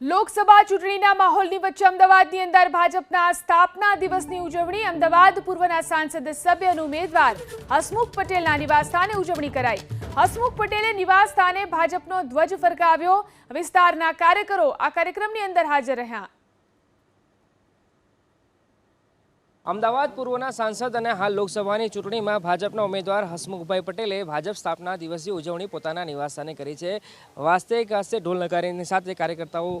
લોકસભા ચૂંટણીના માહોલની વચ્ચે અમદાવાદની અંદર ભાજપના સ્થાપના દિવસની ઉજવણી, અમદાવાદ પૂર્વના સાંસદ સભ્ય અને ઉમેદવાર હસમુખ પટેલના નિવાસસ્થાને ઉજવણી કરાઈ. હસમુખ પટેલે નિવાસસ્થાને ભાજપનો ધ્વજ ફરકાવ્યો. વિસ્તારના કાર્યકરો આ કાર્યક્રમની અંદર હાજર રહ્યા. અમદાવાદ પૂર્વના સાંસદ અને હાલ લોકસભાની ચૂંટણીમાં ભાજપના ઉમેદવાર હસમુખભાઈ પટેલે ભાજપ સ્થાપના દિવસની ઉજવણી પોતાના નિવાસસ્થાને કરી છે. વાસ્તવિક હાસ્ય ઢોલ નગારીની સાથે કાર્યકર્તાઓ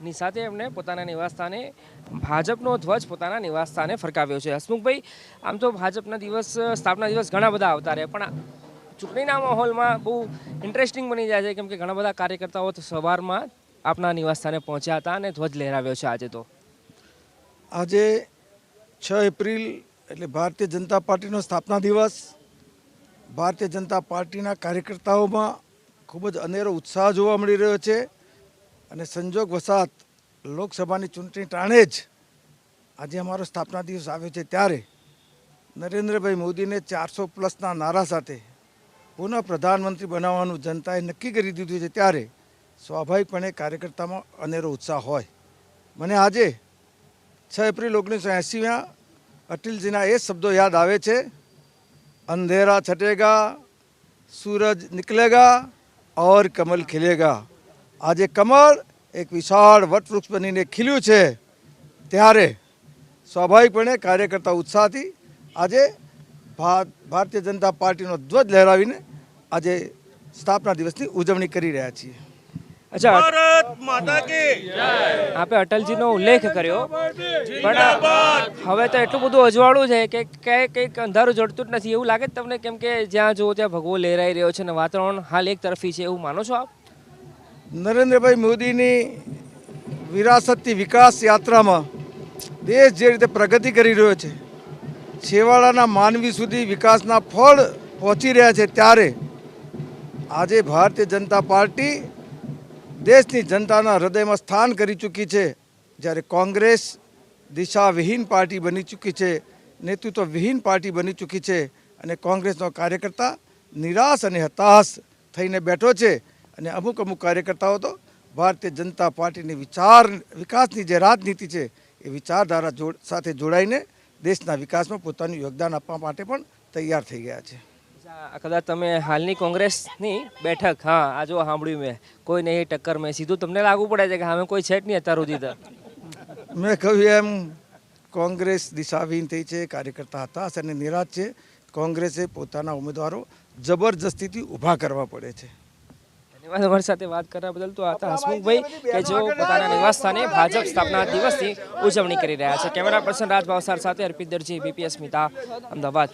ની સાથે એમણે પોતાના નિવાસસ્થાને, ભાજપનો ધ્વજ પોતાના નિવાસસ્થાને ફરકાવ્યો છે. હસમુખભાઈ, આમ તો ભાજપના દિવસ, સ્થાપના દિવસ ઘણા બધા આવતા રહે પણ ચૂંટણીના માહોલમાં બહુ ઇન્ટરેસ્ટિંગ બની જાય છે, કેમ કે ઘણા બધા કાર્યકર્તાઓ સવારમાં આપના નિવાસસ્થાને પહોંચ્યા હતા અને ધ્વજ લહેરાવ્યો છે આજે તો. આજે છ એપ્રિલ એટલે ભારતીય જનતા પાર્ટીનો સ્થાપના દિવસ. ભારતીય જનતા પાર્ટીના કાર્યકર્તાઓમાં ખૂબ જ અનેરો ઉત્સાહ જોવા મળી રહ્યો છે અને સંજોગ વસાત લોકસભાની ચૂંટણી ટાણે જ આજે અમારો સ્થાપના દિવસ આવ્યો છે. ત્યારે નરેન્દ્રભાઈ મોદીને ચારસો પ્લસના નારા સાથે પુનઃ પ્રધાનમંત્રી બનાવવાનું જનતાએ નક્કી કરી દીધું છે. ત્યારે સ્વાભાવિકપણે કાર્યકર્તામાં અનેરો ઉત્સાહ હોય. મને આજે છ એપ્રિલ ઓગણીસો એંસીમાં અટલજીના એ શબ્દો યાદ આવે છે. અંધેરા છટેગા, સૂરજ નિકલેગા ઓર કમલ ખીલેગા. આજે કમળ એક વિશાળ વટવૃક્ષ બનીને ખીલ્યું છે. ત્યારે સ્વાભાવિકપણે કાર્યકર્તા ઉત્સાહથી આજે ભારતીય જનતા પાર્ટીનો ધ્વજ લહેરાવીને આજે સ્થાપના દિવસની ઉજવણી કરી રહ્યા છીએ. અચ્છા ભારત માતા કી આપે અટલજીનો ઉલ્લેખ કર્યો. પણ હવે તો એટલું બધું અજવાળું છે કે ક્યાંય કંઈક અંધારું જડતું જ નથી. એવું લાગે છે તમને કેમ કે જ્યાં જુઓ ત્યાં ભગવો લહેરાઈ રહ્યો છે અને વાતાવરણ હાલ એક તરફી છે એવું માનો છો આપ? નરેન્દ્રભાઈ મોદીની વિરાસતથી વિકાસ યાત્રામાં દેશ જે રીતે પ્રગતિ કરી રહ્યો છે છેવાડાના માનવી સુધી વિકાસના ફળ પહોંચી રહ્યા છે ત્યારે આજે ભારતીય જનતા પાર્ટી દેશની જનતાના હૃદયમાં સ્થાન કરી ચૂકી છે. જ્યારે કોંગ્રેસ દિશાવિહીન પાર્ટી બની ચૂકી છે નેતૃત્વ વિહીન પાર્ટી બની ચૂકી છે અને કોંગ્રેસનો કાર્યકર્તા નિરાશ અને હતાશ થઈને બેઠો છે અને અમુક અમુક કાર્યકર્તાઓ તો ભારતીય જનતા પાર્ટીની વિચાર, વિકાસની જે રાજનીતિ છે એ વિચારધારા સાથે જોડાઈને દેશના વિકાસમાં પોતાનું યોગદાન આપવા માટે પણ તૈયાર થઈ ગયા છે. કદાચ તમે હાલની કોંગ્રેસની બેઠક હા આ જો સાંભળ્યું મેં. કોઈ નહીં ટક્કર મેં. સીધું તમને લાગુ પડે છે કે સામે કોઈ છે જ નહીં અત્યાર સુધી તો. મેં કહ્યું એમ કોંગ્રેસ દિશાવિહીન થઈ છે કાર્યકર્તા હતા અને નિરાશ છે. કોંગ્રેસે પોતાના ઉમેદવારો જબરજસ્તીથી ઊભા કરવા પડે છે. ધન્યવાદ અમારી સાથે વાત કરવા બદલ. તો હતા હસમુખભાઈ કે જેઓ પોતાના નિવાસસ્થાને ભાજપ સ્થાપના દિવસની ઉજવણી કરી રહ્યા છે. કેમેરા પર્સન રાજ ભાવસાર સાથે અર્પિત દરજી બીપીએસ મિતા અમદાવાદ.